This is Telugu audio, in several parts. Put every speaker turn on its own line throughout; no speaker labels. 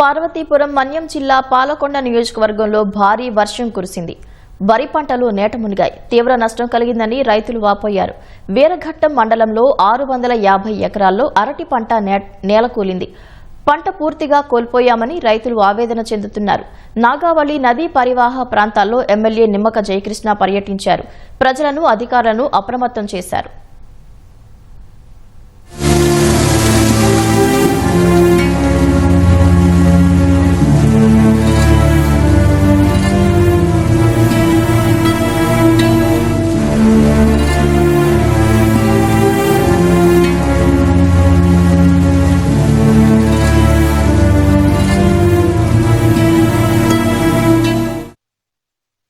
పార్వతీపురం మన్యం జిల్లా పాలకొండ నియోజకవర్గంలో భారీ వర్షం కురిసింది. వరి పంటలు నేట మునిగాయి. తీవ్ర నష్టం కలిగిందని రైతులు వాపోయారు. వీరఘట్టం మండలంలో ఆరు వందల యాభై ఎకరాల్లో అరటి పంట నేలకూలింది పంట పూర్తిగా కోల్పోయామని రైతులు ఆవేదన చెందుతున్నారు. నాగావళి నదీ పరివాహ ప్రాంతాల్లో ఎమ్మెల్యే నిమ్మక జయకృష్ణ పర్యటించారు. ప్రజలను అధికారులను అప్రమత్తం చేశారు.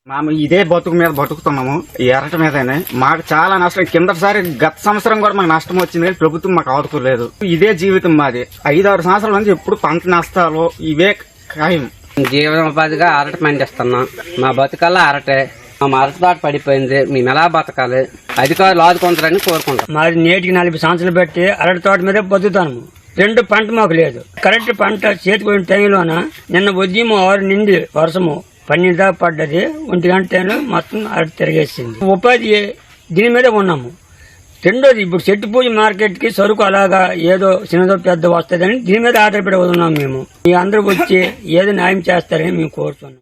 మేము ఇదే బతుకు మీద బతుకుతున్నాము. ఈ ఎరట మీదనే. మాకు చాలా నష్టం. కిందసారి గత సంవత్సరం కూడా మాకు నష్టం వచ్చింది కానీ ప్రభుత్వం మాకు ఆదుకోలేదు. ఇదే జీవితం మాది. ఐదారు సంవత్సరాల నుంచి ఎప్పుడు పంట నష్టాలు ఇవే ఖాయం.
జీవనోపాధిగా అరటి పండిస్తున్నాం మా బతుకల్లా అరటే. మా అరటి తోట పడిపోయింది. మేము ఎలా బతకాలి? అధికారులు ఆదుకుంటారని కోరుకుంటాం.
మాది నేటికి నలభై సంవత్సరాలు బట్టి అరటి తోట మీద బతుకుతాను రెండు పంట మాకు లేదు. కరెక్ట్ పంట చేతికి టైంలోన నిన్న ఉదయం ఆరు నిండి వర్షము పన్నెండు దాకా పడ్డది ఒంటి గంట టైంలో మొత్తం అరటి తిరిగేసింది. ఉపాధి దీని మీద ఉన్నాము. రెండోది ఇప్పుడు చెట్టు పూజ మార్కెట్కి సరుకు అలాగా ఏదో చిన్నదో పెద్ద వస్తుందని దీని మీద ఆధారపడి ఉన్నాం మేము. మీ అందరూ వచ్చి ఏదో న్యాయం చేస్తారని మేము కోరుతున్నాం.